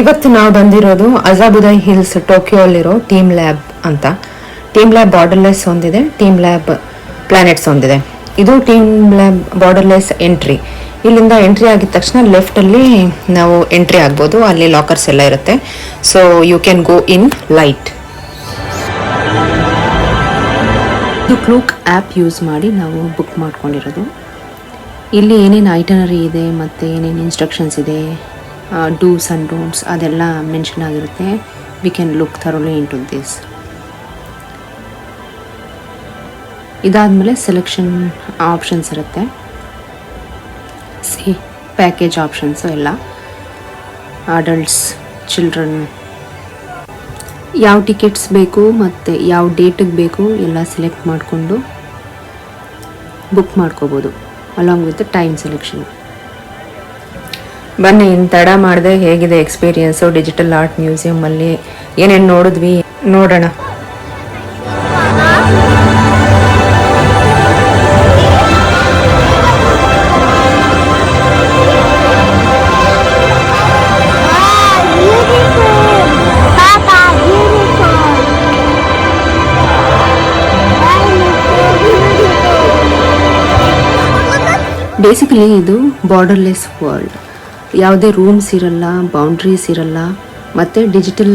ಇವತ್ತು ನಾವು ಬಂದಿರೋದು ಅಜಾಬುದೈ ಹಿಲ್ಸ್ ಟೋಕಿಯೋಲ್ಲಿರೋ ಟೀಮ್ ಲ್ಯಾಬ್ ಅಂತ. ಟೀಮ್ ಲ್ಯಾಬ್ ಬಾರ್ಡರ್ಲೆಸ್ ಒಂದಿದೆ, ಟೀಮ್ ಲ್ಯಾಬ್ ಪ್ಲಾನೆಟ್ಸ್ ಒಂದಿದೆ. ಇದು ಟೀಮ್ ಲ್ಯಾಬ್ ಬಾರ್ಡರ್ಲೆಸ್ ಎಂಟ್ರಿ. ಇಲ್ಲಿಂದ ಎಂಟ್ರಿ ಆಗಿದ ತಕ್ಷಣ ಲೆಫ್ಟಲ್ಲಿ ನಾವು ಎಂಟ್ರಿ ಆಗ್ಬೋದು, ಅಲ್ಲಿ ಲಾಕರ್ಸ್ ಎಲ್ಲ ಇರುತ್ತೆ. So you can go in light ಇದು ಕ್ಲೂಕ್ ಆ್ಯಪ್ ಯೂಸ್ ಮಾಡಿ ನಾವು ಬುಕ್ ಮಾಡ್ಕೊಂಡಿರೋದು. ಇಲ್ಲಿ ಏನೇನು ಐಟನರಿ ಇದೆ ಮತ್ತು ಏನೇನು ಇನ್ಸ್ಟ್ರಕ್ಷನ್ಸ್ ಇದೆ? ಡೂಸ್ ಆ್ಯಂಡ್ ಡೋಂಟ್ಸ್ ಅದೆಲ್ಲ ಮೆನ್ಷನ್ ಆಗಿರುತ್ತೆ. We can look thoroughly into this ಇದಾದಮೇಲೆ ಸೆಲೆಕ್ಷನ್ ಆಪ್ಷನ್ಸ್ ಇರುತ್ತೆ. ಸಿ ಪ್ಯಾಕೇಜ್ ಆಪ್ಷನ್ಸು ಎಲ್ಲ. ಅಡಲ್ಟ್ಸ್ ಚಿಲ್ಡ್ರನ್ ಯಾವ ಟಿಕೆಟ್ಸ್ ಬೇಕು ಮತ್ತು ಯಾವ ಡೇಟಿಗೆ ಬೇಕು ಎಲ್ಲ ಸೆಲೆಕ್ಟ್ ಮಾಡಿಕೊಂಡು ಬುಕ್ ಮಾಡ್ಕೋಬೋದು ಅಲಾಂಗ್ ವಿತ್ ಟೈಮ್ ಸೆಲೆಕ್ಷನ್ ಬನ್ನಿ ಇನ್ನು ತಡ ಮಾಡಿದೆ ಹೇಗಿದೆ ಎಕ್ಸ್ಪೀರಿಯನ್ಸು ಡಿಜಿಟಲ್ ಆರ್ಟ್ ಮ್ಯೂಸಿಯಮಲ್ಲಿ ಏನೇನು ನೋಡಿದ್ವಿ? ನೋಡೋಣ. ಬೇಸಿಕಲಿ ಇದು ಬಾರ್ಡರ್ಲೆಸ್ ವರ್ಲ್ಡ್ ಯಾವುದೇ ರೂಮ್ಸ್ ಇರಲ್ಲ ಬೌಂಡ್ರೀಸ್ ಇರಲ್ಲ, ಮತ್ತು ಡಿಜಿಟಲ್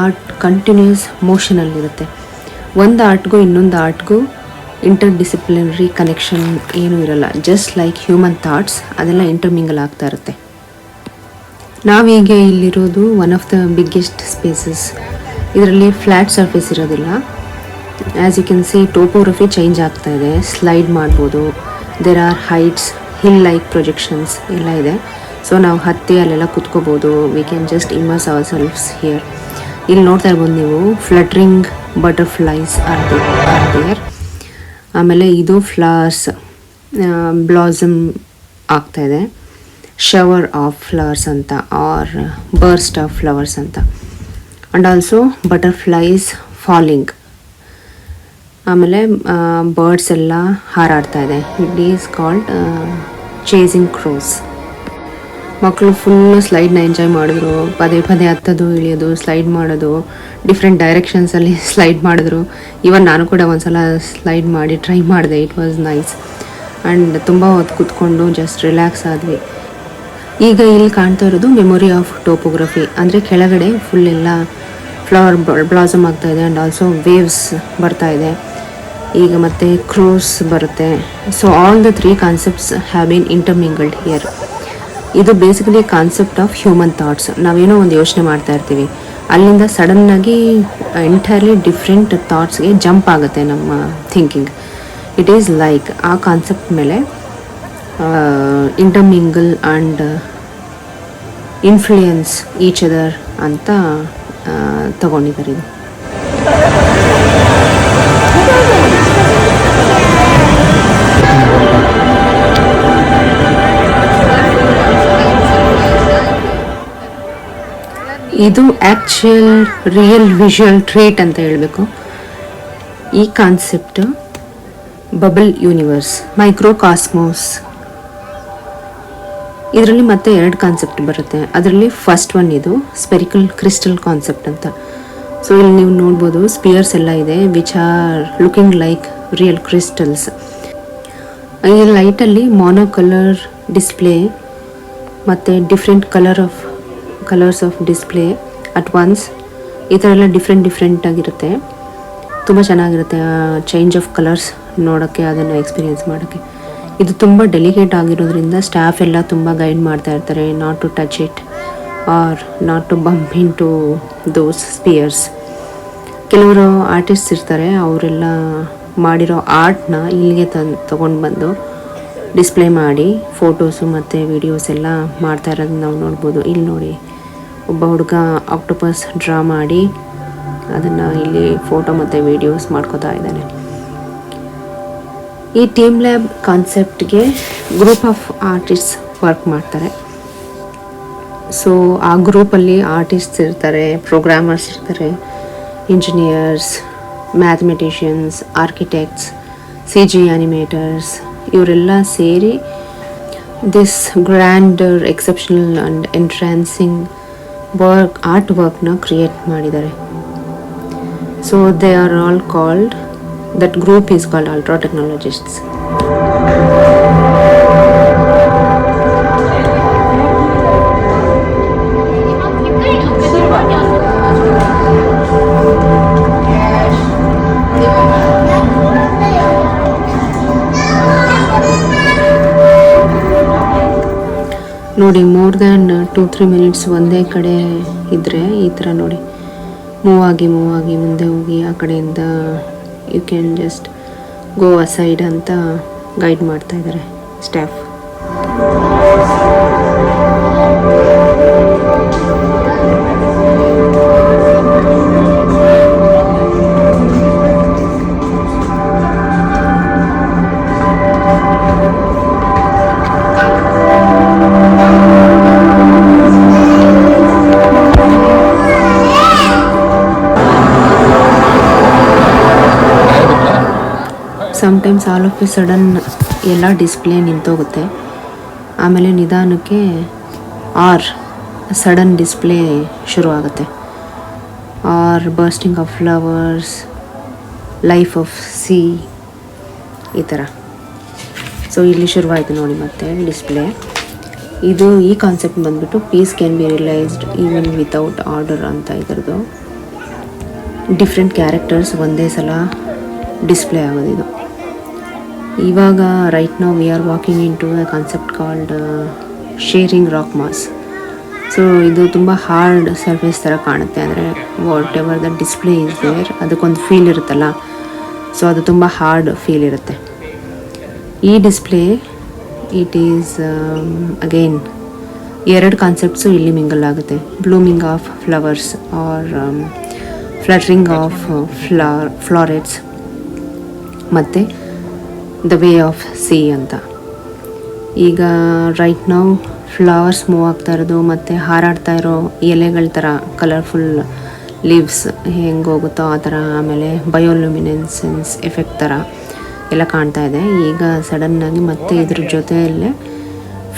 ಆರ್ಟ್ ಕಂಟಿನ್ಯೂಸ್ ಮೋಷನಲ್ಲಿರುತ್ತೆ ಒಂದು ಆರ್ಟ್ಗೂ ಇನ್ನೊಂದು ಆರ್ಟ್ಗೂ ಇಂಟರ್ ಡಿಸಿಪ್ಲಿನರಿ ಕನೆಕ್ಷನ್ ಏನೂ ಇರಲ್ಲ. ಜಸ್ಟ್ ಲೈಕ್ ಹ್ಯೂಮನ್ ಥಾಟ್ಸ್ ಅದೆಲ್ಲ ಇಂಟರ್ಮಿಂಗಲ್ ಆಗ್ತಾ ಇರುತ್ತೆ. ನಾವೀಗ ಇಲ್ಲಿರೋದು one of the biggest spaces ಇದರಲ್ಲಿ ಫ್ಲ್ಯಾಟ್ ಸರ್ಫೇಸ್ ಇರೋದಿಲ್ಲ. As you can see topography change ಆಗ್ತಾ ಇದೆ. ಸ್ಲೈಡ್ ಮಾಡ್ಬೋದು. There are heights hill like projections ಎಲ್ಲ ಇದೆ. ಸೊ ನಾವು ಹತ್ತಿ ಅಲ್ಲೆಲ್ಲ ಕುತ್ಕೋಬೋದು. We can just immerse ourselves here ಇಲ್ಲಿ ನೋಡ್ತಾ ಇರ್ಬೋದು ನೀವು fluttering butterflies are are there ಆಮೇಲೆ ಇದು ಫ್ಲವರ್ಸ್ ಬ್ಲಾಸಮ್ ಆಗ್ತಾ ಇದೆ. ಶವರ್ ಆಫ್ ಫ್ಲವರ್ಸ್ ಅಂತ ಆರ್ ಬರ್ಸ್ಟ್ ಆಫ್ ಫ್ಲವರ್ಸ್ ಅಂತ. ಆ್ಯಂಡ್ ಆಲ್ಸೋ ಬಟರ್ಫ್ಲೈಸ್ ಫಾಲಿಂಗ್ ಆಮೇಲೆ ಬರ್ಡ್ಸ್ ಎಲ್ಲ ಹಾರಾಡ್ತಾ ಇದೆ. It is called chasing crows ಮಕ್ಕಳು ಫುಲ್ ಸ್ಲೈಡ್ನ ಎಂಜಾಯ್ ಮಾಡಿದ್ರು. ಪದೇ ಪದೇ ಹತ್ತೋದು, ಇಳಿಯೋದು ಸ್ಲೈಡ್ ಮಾಡೋದು ಡಿಫ್ರೆಂಟ್ ಡೈರೆಕ್ಷನ್ಸಲ್ಲಿ ಸ್ಲೈಡ್ ಮಾಡಿದ್ರು. ಇವನ್ ನಾನು ಕೂಡ ಒಂದ್ಸಲ ಸ್ಲೈಡ್ ಮಾಡಿ ಟ್ರೈ ಮಾಡಿದೆ. ಇಟ್ ವಾಸ್ ನೈಸ್ ಆ್ಯಂಡ್ ತುಂಬ ಹೊತ್ತು ಕೂತ್ಕೊಂಡು ಜಸ್ಟ್ ರಿಲ್ಯಾಕ್ಸ್ ಆದ್ವಿ. ಈಗ ಇಲ್ಲಿ ಕಾಣ್ತಾ ಇರೋದು ಮೆಮೊರಿ ಆಫ್ ಟೋಪೋಗ್ರಫಿ ಅಂದರೆ ಕೆಳಗಡೆ ಫುಲ್ ಎಲ್ಲ ಫ್ಲವರ್ ಬ್ಲಾಸಮ್ ಇದೆ ಆ್ಯಂಡ್ ಆಲ್ಸೋ ವೇವ್ಸ್ ಬರ್ತಾ ಇದೆ. ಈಗ ಮತ್ತೆ ಕ್ರೋಸ್ ಬರುತ್ತೆ. So all the three concepts have been intermingled here ಇದು basically concept of human thoughts ನಾವೇನೋ ಒಂದು ಯೋಚನೆ ಮಾಡ್ತಾ ಇರ್ತೀವಿ. ಅಲ್ಲಿಂದ ಸಡನ್ನಾಗಿ ಎಂಟೈರ್ಲಿ ಡಿಫ್ರೆಂಟ್ ಥಾಟ್ಸ್ಗೆ ಜಂಪ್ ಆಗುತ್ತೆ ನಮ್ಮ ಥಿಂಕಿಂಗ್ ಇಟ್ ಈಸ್ ಲೈಕ್ ಆ ಕಾನ್ಸೆಪ್ಟ್ ಮೇಲೆ intermingle and influence each other ಅಂತ ಆ, ತಗೊಂಡಿದ್ದಾರೆ ಇದು. ಇದು ಆ್ಯಕ್ಚುಯಲ್ ರಿಯಲ್ ವಿಷುವಲ್ ಟ್ರೇಟ್ ಅಂತ ಹೇಳಬೇಕು. ಈ concept bubble universe microcosmos ಇದರಲ್ಲಿ ಮತ್ತೆ ಎರಡು ಕಾನ್ಸೆಪ್ಟ್ ಬರುತ್ತೆ. ಅದರಲ್ಲಿ ಫಸ್ಟ್ ಒನ್ ಇದು ಸ್ಪೆರಿಕಲ್ ಕ್ರಿಸ್ಟಲ್ ಕಾನ್ಸೆಪ್ಟ್ ಅಂತ. ಸೊ ಇಲ್ಲಿ ನೀವು ನೋಡ್ಬೋದು ಸ್ಪಿಯರ್ಸ್ ಎಲ್ಲ ಇದೆ which are looking like real crystals ಈ ಲೈಟಲ್ಲಿ ಮಾನೋ ಕಲರ್ ಡಿಸ್ಪ್ಲೇ ಮತ್ತು different colour of colours of display at once ಈ ಥರ ಎಲ್ಲ ಡಿಫ್ರೆಂಟ್ ಡಿಫ್ರೆಂಟ್ ಆಗಿರುತ್ತೆ. ತುಂಬ ಚೆನ್ನಾಗಿರುತ್ತೆ ಚೇಂಜ್ ಆಫ್ ಕಲರ್ಸ್ ನೋಡೋಕ್ಕೆ, ಅದನ್ನು ಎಕ್ಸ್ಪೀರಿಯೆನ್ಸ್ ಮಾಡೋಕ್ಕೆ. ಇದು ತುಂಬ ಡೆಲಿಕೇಟ್ ಆಗಿರೋದ್ರಿಂದ ಸ್ಟಾಫ್ ಎಲ್ಲ ತುಂಬ ಗೈಡ್ ಮಾಡ್ತಾ ಇರ್ತಾರೆ not to touch it or not to bump into those spheres ಕೆಲವರು ಆರ್ಟಿಸ್ಟ್ ಇರ್ತಾರೆ, ಅವರೆಲ್ಲ ಮಾಡಿರೋ ಆರ್ಟ್ನ ಇಲ್ಲಿಗೆ ತಂದು ತೊಗೊಂಡು ಬಂದು ಡಿಸ್ಪ್ಲೇ ಮಾಡಿ ಫೋಟೋಸು ಮತ್ತು ವಿಡಿಯೋಸ್ ಎಲ್ಲ ಮಾಡ್ತಾ ಇರೋದನ್ನ ನಾವು ನೋಡ್ಬೋದು. ಇಲ್ಲಿ ನೋಡಿ ಒಬ್ಬ ಹುಡುಗ ಆಕ್ಟೋಪಸ್ ಡ್ರಾ ಮಾಡಿ ಅದನ್ನು ಇಲ್ಲಿ ಫೋಟೋ ಮತ್ತು ವಿಡಿಯೋಸ್ ಮಾಡ್ಕೋತಾ ಇದ್ದಾನೆ. ಈ ಟೀಮ್ ಲ್ಯಾಬ್ ಕಾನ್ಸೆಪ್ಟ್ಗೆ ಗ್ರೂಪ್ ಆಫ್ ಆರ್ಟಿಸ್ಟ್ ವರ್ಕ್ ಮಾಡ್ತಾರೆ. ಸೊ ಆ ಗ್ರೂಪಲ್ಲಿ ಆರ್ಟಿಸ್ಟ್ಸ್ ಇರ್ತಾರೆ ಪ್ರೋಗ್ರಾಮರ್ಸ್ ಇರ್ತಾರೆ engineers mathematicians architects C G animators ಇವರೆಲ್ಲ ಸೇರಿ this grander exceptional and entrancing work art ವರ್ಕ್ನ create ಮಾಡಿದ್ದಾರೆ. So they are all called that group is called ultra technologists ನೋಡಿ more than two three minutes ಒಂದೇ ಕಡೆ ಇದ್ದರೆ ಈ ಥರ ನೋಡಿ. ಮೂವ್ ಆಗಿ ಮೂವ್ ಆಗಿ, ಮುಂದೆ ಹೋಗಿ, ಆ ಕಡೆಯಿಂದ you can just go a side ಅಂತ ಗೈಡ್ ಮಾಡ್ತಾ ಇದ್ದಾರೆ staff sometimes all of a sudden ಎಲ್ಲ ಡಿಸ್ಪ್ಲೇ ನಿಂತೋಗುತ್ತೆ. ಆಮೇಲೆ ನಿಧಾನಕ್ಕೆ ಆರ್ ಸಡನ್ ಡಿಸ್ಪ್ಲೇ ಶುರು ಆಗುತ್ತೆ or bursting of flowers life of sea ಈ ಥರ. ಸೊ ಇಲ್ಲಿ ಶುರುವಾಯಿತು ನೋಡಿ ಮತ್ತೆ ಡಿಸ್ಪ್ಲೇ ಇದು ಈ ಕಾನ್ಸೆಪ್ಟ್ ಬಂದ್ಬಿಟ್ಟು peace can be realised even without order ಅಂತ ಇದ್ರದ್ದು. ಡಿಫ್ರೆಂಟ್ ಕ್ಯಾರೆಕ್ಟರ್ಸ್ ಒಂದೇ ಸಲ ಡಿಸ್ಪ್ಲೇ ಆಗೋದಿದು. ಇವಾಗ ರೈಟ್ ನಾವು we are walking into a concept called sharing rock mass so ಇದು ತುಂಬ ಹಾರ್ಡ್ ಸರ್ಫೇಸ್ ಥರ ಕಾಣುತ್ತೆ. ಅಂದರೆ whatever the display is there ಅದಕ್ಕೊಂದು ಫೀಲ್ ಇರುತ್ತಲ್ಲ. ಸೊ ಅದು ತುಂಬ ಹಾರ್ಡ್ ಫೀಲ್ ಇರುತ್ತೆ. ಈ ಡಿಸ್ಪ್ಲೇ ಇಟ್ ಈಸ್ ಅಗೈನ್ ಎರಡು ಕಾನ್ಸೆಪ್ಟ್ಸು ಇಲ್ಲಿ ಮಿಂಗಲ್ ಆಗುತ್ತೆ. Blooming of flowers or fluttering of flaw florets ಮತ್ತು ದ ವೇ ಆಫ್ ಸಿ ಅಂತ. ಈಗ ರೈಟ್ ನಾವು ಫ್ಲವರ್ಸ್ ಮೂವ್ ಆಗ್ತಾ ಇರೋದು ಮತ್ತು ಹಾರಾಡ್ತಾ ಇರೋ ಎಲೆಗಳ ಥರ ಕಲರ್ಫುಲ್ ಲೀವ್ಸ್ ಹೆಂಗೆ ಹೋಗುತ್ತೋ ಆ ಥರ ಆಮೇಲೆ ಬಯೋಲ್ಯೂಮಿನೆನ್ಸೆನ್ಸ್ ಎಫೆಕ್ಟ್ ಥರ ಎಲ್ಲ ಕಾಣ್ತಾ ಇದೆ. ಈಗ ಸಡನ್ನಾಗಿ ಮತ್ತೆ ಇದ್ರ ಜೊತೆಯಲ್ಲೇ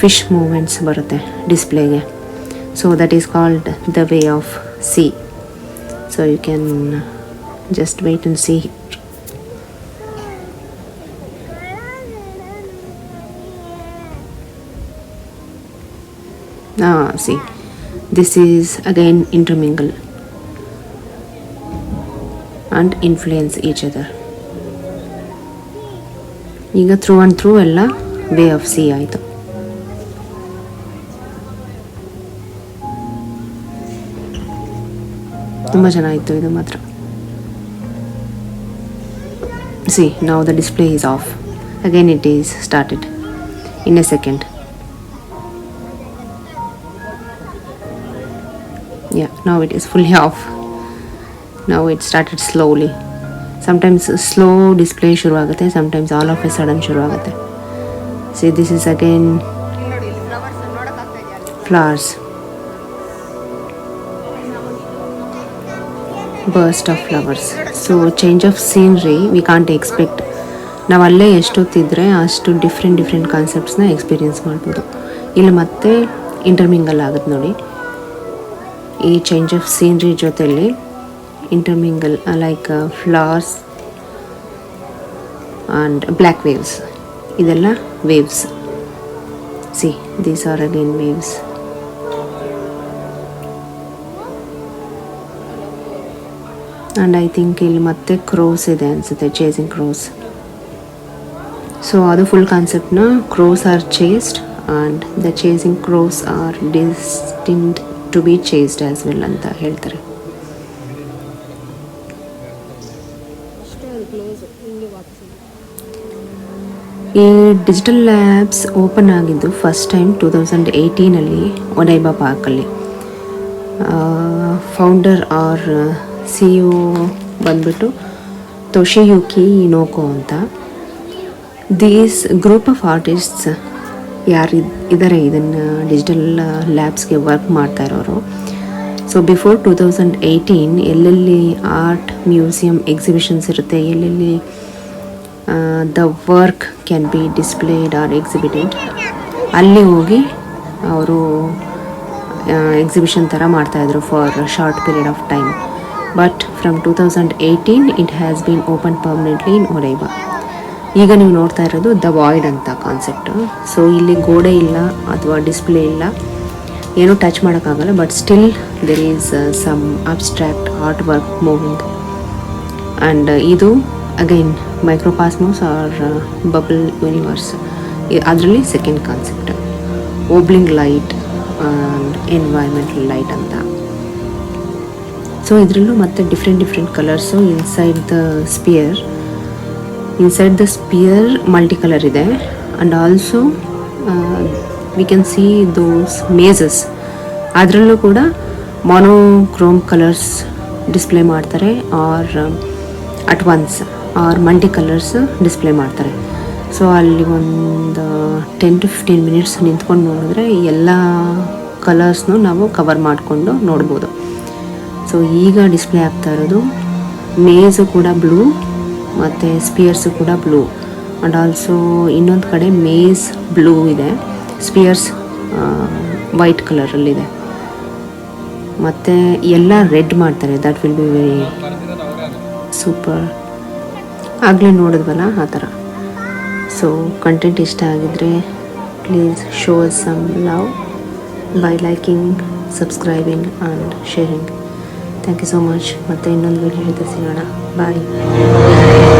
ಫಿಶ್ ಮೂಮೆಂಟ್ಸ್ ಬರುತ್ತೆ ಡಿಸ್ಪ್ಲೇಗೆ so that is called the way of sea so you can just wait and see Ah, see, this is again intermingle. And influence each other. ಈಗ ಥ್ರೂ ಆ್ಯಂಡ್ ಥ್ರೂ ಎಲ್ಲ ವೇ ಆಫ್ ಸಿ ಆಯಿತು. ತುಂಬ ಚೆನ್ನಾಗಿತ್ತು ಇದು ಮಾತ್ರ. See ನಾವು the display is off again it is started in a second now it is fully off now it started slowly sometimes slow display ಶುರು ಆಗುತ್ತೆ sometimes all of a sudden ಶುರು ಆಗುತ್ತೆ see this is again flowers burst of flowers so change of scenery we can't expect ನಾವು ಅಲ್ಲೇ ಎಷ್ಟೊತ್ತಿದ್ರೆ ಅಷ್ಟು different different ಕಾನ್ಸೆಪ್ಟ್ಸ್ನ experience ಮಾಡ್ಬೋದು ಇಲ್ಲಿ ಮತ್ತೆ ಇಂಟರ್ಮಿಂಗಲ್ ಆಗುತ್ತೆ ನೋಡಿ ಈ ಚೇಂಜ್ ಆಫ್ ಸೀನ್ರಿ ಜೊತೆಯಲ್ಲಿ intermingle like flowers and black waves ಇದೆಲ್ಲ waves see these are again waves and I think ಇಲ್ಲಿ ಮತ್ತೆ ಕ್ರೋಸ್ ಇದೆ ಅನಿಸುತ್ತೆ ಚೇಸಿಂಗ್ ಕ್ರೋಸ್ ಸೊ ಅದು full ಕಾನ್ಸೆಪ್ಟ್ನ crows are chased and the chasing crows are destined to be chased as well ಅಂತ ಹೇಳ್ತಾರೆ. ಈ digital labs open ಆಗಿದ್ದು first time two thousand ಏಯ್ಟೀನಲ್ಲಿ ಒಡೈಬಾ ಪಾರ್ಕಲ್ಲಿ ಫೌಂಡರ್ ಆರ್ ಸಿ ಯು ಬಂದ್ಬಿಟ್ಟು ತೊಶಿಯುಕಿ ಇನೋಕೋ ಅಂತ. ದೀಸ್ ಗ್ರೂಪ್ ಆಫ್ ಆರ್ಟಿಸ್ಟ್ಸ್ ಯಾರು ಇದ್ದಾರೆ ಇದನ್ನು ಡಿಜಿಟಲ್ ಲ್ಯಾಬ್ಸ್ಗೆ ವರ್ಕ್ ಮಾಡ್ತಾ ಇರೋರು. So before two thousand eighteen ಎಲ್ಲೆಲ್ಲಿ ಆರ್ಟ್ ಮ್ಯೂಸಿಯಂ ಎಕ್ಸಿಬಿಷನ್ಸ್ ಇರುತ್ತೆ, ಎಲ್ಲೆಲ್ಲಿ the work can be displayed or exhibited ಅಲ್ಲಿ ಹೋಗಿ ಅವರು ಎಕ್ಸಿಬಿಷನ್ ಥರ ಮಾಡ್ತಾಯಿದ್ರು for short period of time but from two thousand eighteen it has been open permanently in ಒರೈಬಾ ಈಗ ನೀವು ನೋಡ್ತಾ ಇರೋದು ದ ವಾಯ್ಡ್ ಅಂತ ಕಾನ್ಸೆಪ್ಟ್ ಸೊ ಇಲ್ಲಿ ಗೋಡೆ ಇಲ್ಲ ಅಥವಾ ಡಿಸ್ಪ್ಲೇ ಇಲ್ಲ. ಏನೂ ಟಚ್ ಮಾಡೋಕ್ಕಾಗಲ್ಲ but still there is some abstract art work moving and ಇದು again microcosmos or bubble universe ಅದರಲ್ಲಿ second concept ಓಬ್ಲಿಂಗ್ light and environmental light ಅಂತ. ಸೊ ಇದರಲ್ಲೂ ಮತ್ತೆ different different colours inside the sphere inside the sphere multi colour ಇದೆ and also we can see those images ಅದರಲ್ಲೂ ಕೂಡ monochrome colours display ಮಾಡ್ತಾರೆ or at once or multi colours display ಮಾಡ್ತಾರೆ. So ಅಲ್ಲಿ ಒಂದು ಟೆನ್ ಟು ಫಿಫ್ಟೀನ್ ಮಿನಿಟ್ಸ್ ನಿಂತ್ಕೊಂಡು ನೋಡಿದ್ರೆ ಎಲ್ಲ ಕಲರ್ಸ್ನೂ ನಾವು ಕವರ್ ಮಾಡಿಕೊಂಡು ನೋಡ್ಬೋದು. ಸೊ ಈಗ ಡಿಸ್ಪ್ಲೇ ಆಗ್ತಾ ಇರೋದು ಮೇಜು ಕೂಡ ಬ್ಲೂ ಮತ್ತು ಸ್ಪಿಯರ್ಸು ಕೂಡ ಬ್ಲೂ. ಆ್ಯಂಡ್ ಆಲ್ಸೋ ಇನ್ನೊಂದು ಕಡೆ ಮೇಸ್ ಬ್ಲೂ ಇದೆ. ಸ್ಪಿಯರ್ಸ್ ವೈಟ್ ಕಲರಲ್ಲಿದೆ. ಮತ್ತು ಎಲ್ಲ ರೆಡ್ ಮಾಡ್ತಾರೆ. That will be very super ಆಗಲೇ ನೋಡಿದ್ವಲ್ಲ, ಆ ಥರ. ಸೊ ಕಂಟೆಂಟ್ ಇಷ್ಟ ಆಗಿದ್ರೆ please show some love by liking subscribing and sharing thank you so much ಮತ್ತೆ ಇನ್ನೊಂದು ವಿಡಿಯೋ ಜೊತೆ ಸಿಗೋಣ. Bye.